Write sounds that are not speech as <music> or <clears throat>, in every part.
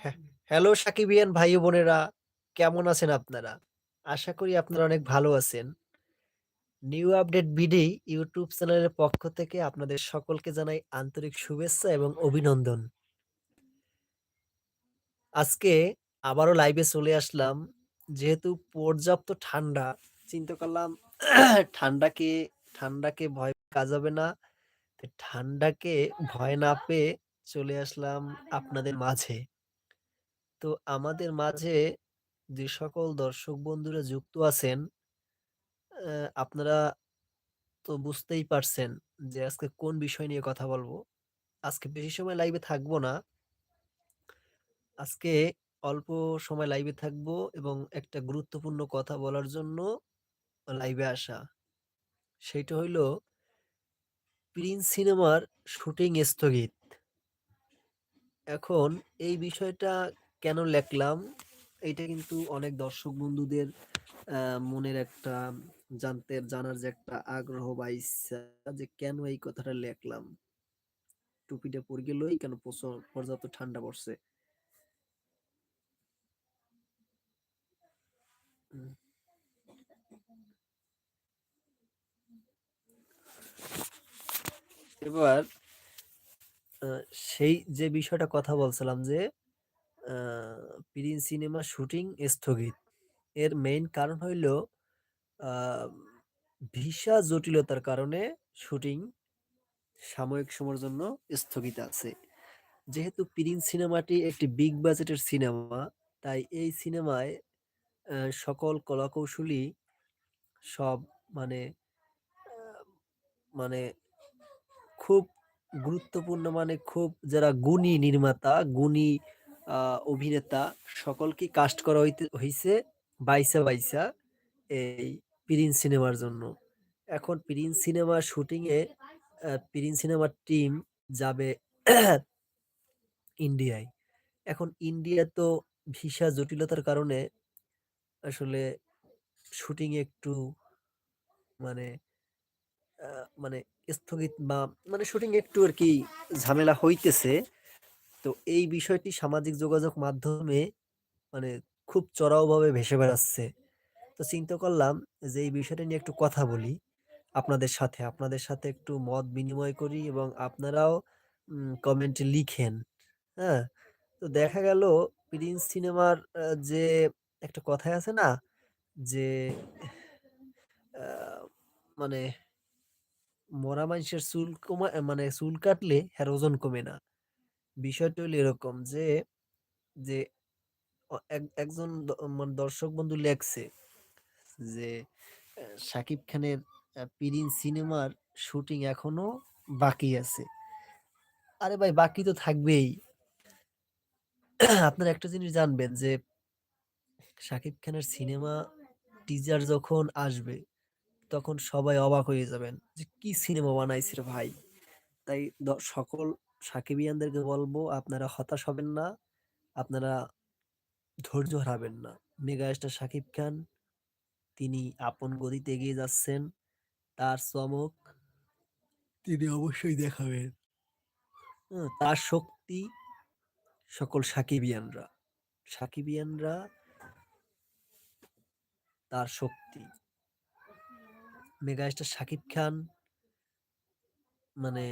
হ্যাঁ, হ্যালো সাকিবিয়ান ভাই বোনেরা, কেমন আছেন আপনারা? আশা করি আপনারা অনেক ভালো আছেন। নিউ আপডেট বিডি ইউটিউব চ্যানেলের পক্ষ থেকে আপনাদের সকলকে জানাই আন্তরিক শুভেচ্ছা এবং অভিনন্দন। আজকে আবারও লাইভে চলে আসলাম। যেহেতু পর্যাপ্ত ঠান্ডা, চিন্তা করলাম <clears throat> ঠান্ডাকে ঠান্ডাকে ভয় পাওয়া যাবে না। ঠান্ডাকে ভয় না পেয়ে চলে আসলাম আপনাদের মাঝে। তো আমাদের মাঝে যে সকল দর্শক বন্ধুরা যুক্ত আছেন আপনারা তো বুঝতেই পারছেন যে আজকে কোন বিষয় নিয়ে কথা বলব। আজকে বেশি সময় লাইভে থাকব না। আজকে অল্প সময় লাইভে থাকব এবং একটা গুরুত্বপূর্ণ কথা বলার জন্য লাইভে আসা। সেটা হইল 'প্রিন্স' সিনেমার শুটিং স্থগিত। এখন এই বিষয়টা কেন লেখলাম? এটা কিন্তু অনেক দর্শক বন্ধুদের মনের একটা জানতে, জানার যে একটা আগ্রহ বা ইচ্ছা যে কেন এই কথাটা লেখলাম? টুপিটা পড়ে গেলই কেন পর্যাপ্ত ঠান্ডা পড়ছে। এবার সেই যে বিষয়টা কথা বলছিলাম যে আ 'প্রিন্স' সিনেমার শুটিং স্থগিত। এর মেইন কারণ হইল ভিসা জটিলতার কারণে শুটিং সাময়িক সময়ের জন্য স্থগিত আছে। যেহেতু 'প্রিন্স' সিনেমাটি একটি বিগ বাজেটের সিনেমা, তাই এই সিনেমায় সকল কলাকৌশলী সব মানে মানে খুব গুরুত্বপূর্ণ মানে খুব যারা গুণী নির্মাতা, গুণী অভিনেতা সকলকেই কাস্ট করা হইতে হইছে বাইসা, বাইসা এই 'প্রিন্স' সিনেমার জন্য। এখন 'প্রিন্স' সিনেমার শুটিং এ 'প্রিন্স' সিনেমার টিম যাবে ইন্ডিয়ায়। এখন ইন্ডিয়া তো ভিসা জটিলতার কারণে আসলে শুটিং একটু মানে মানে স্থগিত বা মানে শুটিং একটু আর কি ঝামেলা হইতেছে। তো এই বিষয়টি সামাজিক যোগাযোগ মাধ্যমে মানে খুব চড়াওভাবে ভেসে বেড়াচ্ছে। তো চিন্তা করলাম যে এই বিষয়টা নিয়ে একটু কথা বলি আপনাদের সাথে। আপনাদের সাথে একটু মত বিনিময় করি এবং আপনারাও কমেন্টে লিখেন। হ্যাঁ? তো দেখা গেল 'প্রিন্স' সিনেমার যে একটা কথায় আছে না? যে মানে মরা মাইনষের চুল কমা মানে চুল কাটলে হের ওজন কমে না। বিষয়টা হলো এরকম যে, যে এক একজন মানে দর্শক বন্ধু লেখছে যে অ্যা শাকিব খানের অ্যা 'প্রিন্স' সিনেমার শুটিং এখনও বাকি আছে। আরে ভাই বাকি তো থাকবেই। আপনারা একটা জিনিস জানবেন যে শাকিব খানের সিনেমা টিজার যখন আসবে, তখন সবাই অবাক হয়ে যাবেন যে, "কি সিনেমা বানাইছে রে ভাই?" তাই সকল সাকিবিয়ানদেরকে বলব, আপনারা হতাশ হবেন না। আপনারা ধৈর্য হারাবেন না। মেগাস্টার শাকিব খান তিনি আপন গতিতে এগিয়ে যাচ্ছেন। তার চমক তিনি অবশ্যই দেখাবেন। হুম? তার শক্তি সকল সাকিবিয়ানরা। সাকিবিয়ানরা তার শক্তি। মেগাস্টার শাকিব খান মানে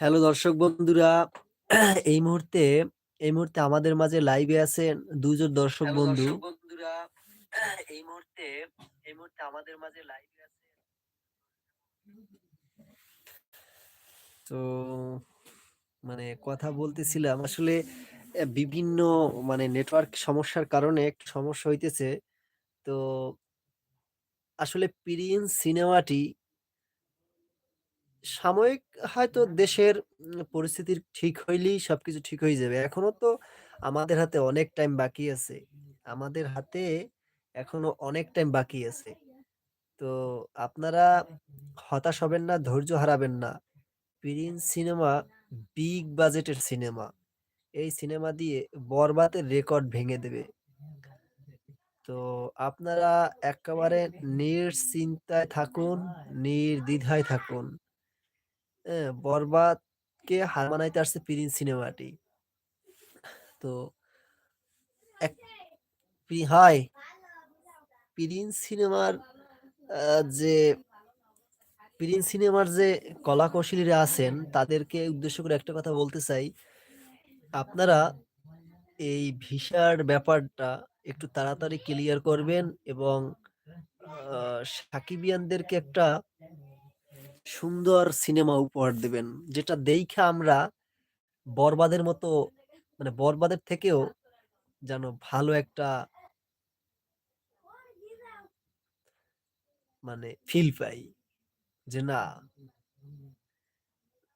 হ্যালো দর্শক বন্ধুরা এই মুহূর্তে এই মুহূর্তে আমাদের মাঝে লাইভে আছেন ২ জন দর্শক বন্ধু। বন্ধুরা এই মুহূর্তে এই মুহূর্তে আমাদের মাঝে লাইভে আছে তো মানে কথা বলতেছিলাম আসলে বিভিন্ন মানে নেটওয়ার্ক সমস্যার কারণে একটু সমস্যা হইতেছে। তো আসলে 'প্রিন্স' সিনেমাটি সাময়িক হয়তো দেশের পরিস্থিতির ঠিক হইলেই সবকিছু ঠিক হয়ে যাবে। এখনও তো আমাদের হাতে অনেক টাইম বাকি আছে। আমাদের হাতে এখনও অনেক টাইম বাকি আছে। তো আপনারা হতাশ হবেন না, ধৈর্য হারাবেন না। 'প্রিন্স' সিনেমা বিগ বাজেটের সিনেমা। এই সিনেমা দিয়ে বরবাদের রেকর্ড ভেঙে দেবে। তো আপনারা একেবারে নির্চিন্তায় থাকুন, নির্দ্বিধায় থাকুন। হ্যাঁ, বরবাদকে হার মানাইতে আসছে 'প্রিন্স' সিনেমাটি। তো এক হয় 'প্রিন্স' সিনেমার যে 'প্রিন্স' সিনেমার যে কলাকৌশলীরা আছেন তাদেরকে উদ্দেশ্য করে একটা কথা বলতে চাই। আপনারা এই ভিসার ব্যাপারটা একটু তাড়াতাড়ি ক্লিয়ার করবেন এবং সাকিবিয়ানদেরকে একটা সুন্দর সিনেমা উপহার দিবেন। যেটা দেখে আমরা বরবাদের মতো মানে বরবাদের থেকেও যেন ভালো একটা মানে ফিল পাই। যে না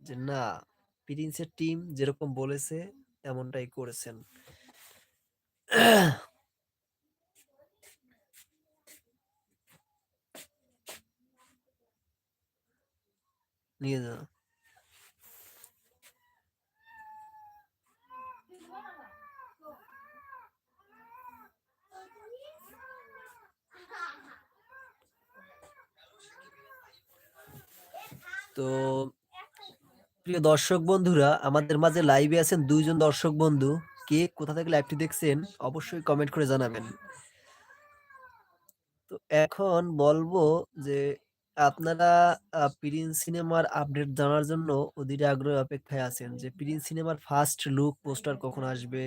যে না 'প্রিন্সের' টিম যেরকম বলেছে, এমনটাই করেছেন। নিয়ে। তো প্রিয় দর্শক বন্ধুরা, আমাদের মাঝে লাইভে আছেন দুইজন দর্শক বন্ধু। কে কোথা থেকে লাইভটি দেখছেন, অবশ্যই কমেন্ট করে জানাবেন। তো এখন বলব যে আপনারা, আ 'প্রিন্স' সিনেমার আপডেট জানার জন্য অধীর আগ্রহে অপেক্ষায় আছেন যে 'প্রিন্স' সিনেমার ফার্স্ট লুক পোস্টার কখন আসবে?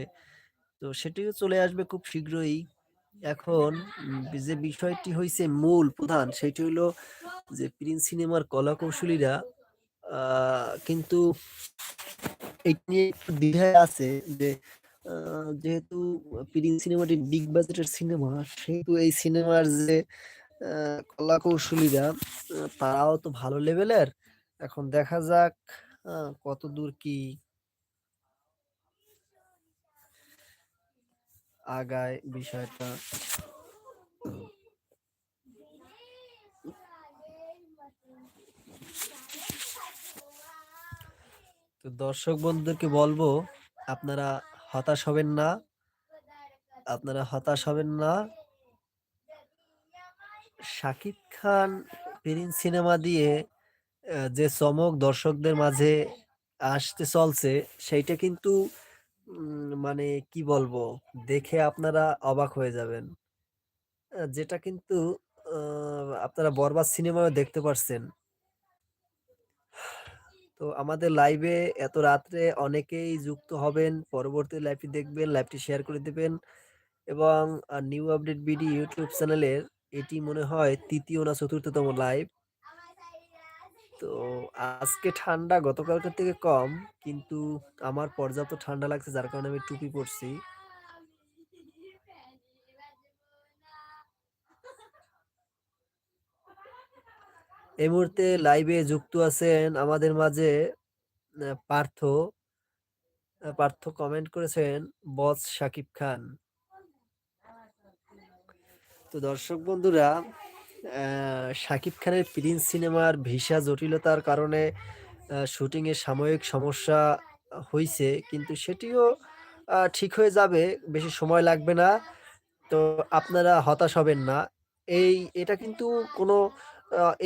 তো সেটিও চলে আসবে খুব শীঘ্রই। এখন যে বিষয়টি হইছে মূল প্রধান, সেটি হইল যে 'প্রিন্স' সিনেমার কলাকৌশলীরা, আ, কিন্তু এটা নিয়ে একটু দ্বিধায় আছে যে যেহেতু 'প্রিন্স' সিনেমাটি বিগ বাজেটের সিনেমা সেহেতু এই সিনেমার যে আ কলাকৌশলীরা আ তারাও তো ভালো লেভেলের। এখন দেখা যাক কত দূর কি আগায় বিষয়টা। তো দর্শক বন্ধুদেরকে বলব, আপনারা হতাশ হবেন না। আপনারা হতাশ হবেন না। শাকিব খান 'প্রিন্স' সিনেমা দিয়ে যে চমক দর্শকদের মাঝে আসতে চলছে সেইটা কিন্তু মানে কি বলব? দেখে আপনারা অবাক হয়ে যাবেন। যেটা কিন্তু আপনারা 'বরবাদ' সিনেমায়ও দেখতে পারছেন। তো আমাদের লাইভে এত রাত্রে অনেকেই যুক্ত হবেন। পরবর্তী লাইভটি দেখবেন, লাইভটি শেয়ার করে দেবেন এবং নিউ আপডেট বিডি ইউটিউব চ্যানেলের এটি মনে হয় তৃতীয় না চতুর্থতম লাইভ। তো আজকে ঠান্ডা গতকালকের থেকে কম। কিন্তু আমার পর্যাপ্ত ঠান্ডা লাগছে, যার কারণে আমি টুপি পরছি। এই মুহূর্তে লাইভে যুক্ত আছেন আমাদের মাঝে পার্থ। পার্থ কমেন্ট করেছেন, বস শাকিব খান। তো দর্শক বন্ধুরা শাকিব খানের 'প্রিন্স' সিনেমার ভিসা জটিলতার কারণে আ শুটিং এ সাময়িক সমস্যা হয়েছে কিন্তু সেটিও ঠিক হয়ে যাবে। বেশি সময় লাগবে না। তো আপনারা হতাশ হবেন না। এই, এটা কিন্তু কোনো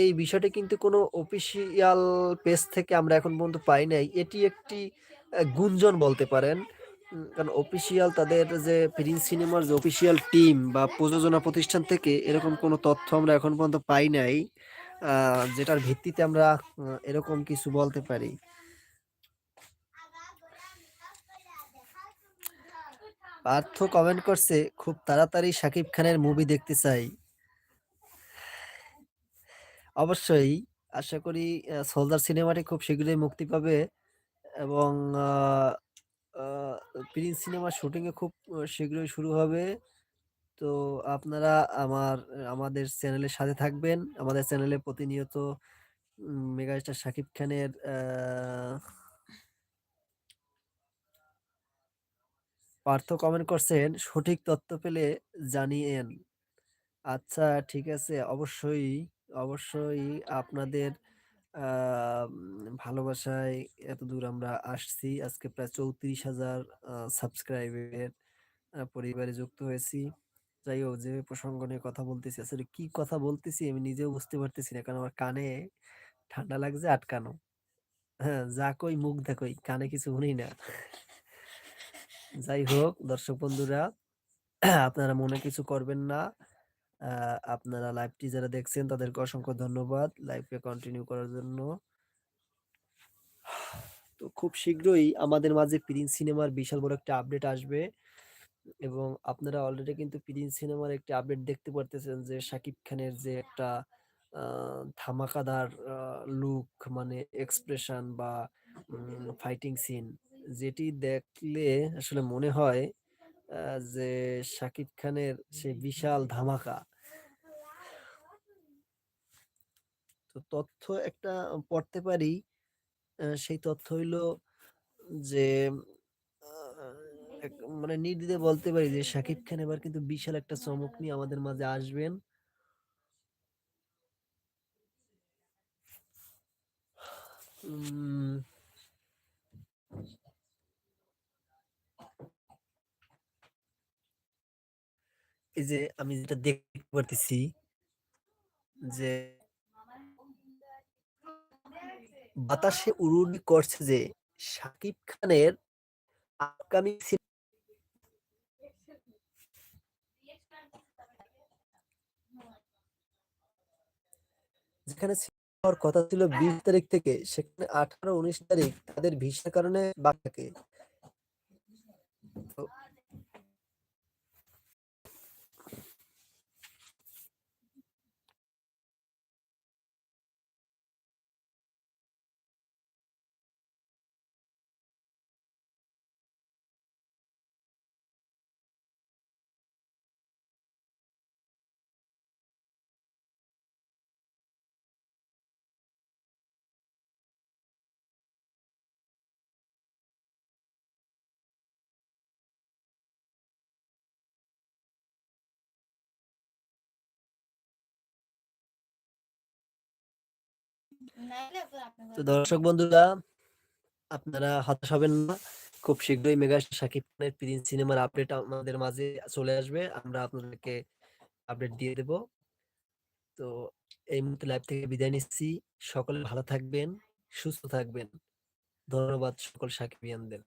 এই বিষয়টি কিন্তু কোনো অফিসিয়াল পেজ থেকে আমরা এখন পর্যন্ত পাই নাই। এটি একটি গুঞ্জন বলতে পারেন। কারণ অফিসিয়াল তাদের যে প্রিন্স সিনেমার যে অফিসিয়াল টিম বা প্রযোজনা প্রতিষ্ঠান থেকে এরকম কোনো তথ্য আমরা এখন পর্যন্ত পাই নাই যেটার ভিত্তিতে আমরা এরকম কিছু বলতে পারি। পার্থ কমেন্ট করছে, খুব তাড়াতাড়ি শাকিব খানের মুভি দেখতে চাই। অবশ্যই, আশা করি সোলজার সিনেমাটি খুব শীঘ্রই মুক্তি পাবে এবং প্রিন্স সিনেমার শুটিংয়ে খুব শীঘ্রই শুরু হবে। তো আপনারা আমার, আমাদের চ্যানেলের সাথে থাকবেন। আমাদের চ্যানেলে প্রতিনিয়ত মেগাস্টার শাকিব খানের পার্থ কমেন্ট করছেন, সঠিক তথ্য পেলে জানিয়েন। আচ্ছা ঠিক আছে। অবশ্যই অবশ্যই আপনাদের ভালোবাসায় এতদূর আমরা আসছি। আজকে প্রায় চৌত্রিশ হাজার সাবস্ক্রাইবের পরিবারে যুক্ত হয়েছি। যাই হোক, যে প্রসঙ্গ নিয়ে কথা বলতেছি, আসলে কি কথা বলতেছি আমি নিজেও বুঝতে পারতেছি না, কারণ আমার কানে ঠান্ডা লাগছে, আটকানো। হ্যাঁ যা কই মুখ দেখোই, কানে কিছু শুনি না। যাই হোক, দর্শক বন্ধুরা, আপনারা মনে কিছু করবেন না। আপনারা লাইভটি যারা দেখছেন, তাদেরকে অসংখ্য ধন্যবাদ। লাইভে কন্টিনিউ করার জন্য। তো খুব শীঘ্রই আমাদের মাঝে প্রিন্স সিনেমার বিশাল বড় একটা আপডেট আসবে। এবং আপনারা অলরেডি কিন্তু প্রিন্স সিনেমার একটি আপডেট দেখতে পারতেছেন যে, শাকিব খানের যে একটা ধামাকাদার লুক মানে এক্সপ্রেশন বা ফাইটিং সিন যেটি দেখলে আসলে মনে হয় যে শাকিব খানের সে বিশাল ধামাকা। তো তথ্য একটা পড়তে পারি সেই তথ্য হইল যে মানে নির্দ্বিধে বলতে পারি যে, শাকিব খান এবার কিন্তু বিশাল একটা চমক নিয়ে আমাদের মাঝে আসবেন। এই যে আমি যেটা দেখতে পারতেছি যে বাতাসে উড়ুড়ি করছে যে শাকিব খানের আপকামিং যেখানে কথা ছিল বিশ তারিখ থেকে, সেখানে আঠারো, উনিশ তারিখ তাদের ভিসার কারণে বাকি তো দর্শক বন্ধুরা, আপনারা হতাশ হবেন না। খুব শীঘ্রই মেগা শাকিব খানের প্রিন্স সিনেমার আপডেট আমাদের মাঝে চলে আসবে। আমরা আপনাদেরকে আপডেট দিয়ে দেব। তো এই মুহূর্তে লাইভ থেকে বিদায় নিচ্ছি। সকলে ভালো থাকবেন, সুস্থ থাকবেন। ধন্যবাদ সকল সাকিবিয়ানদের।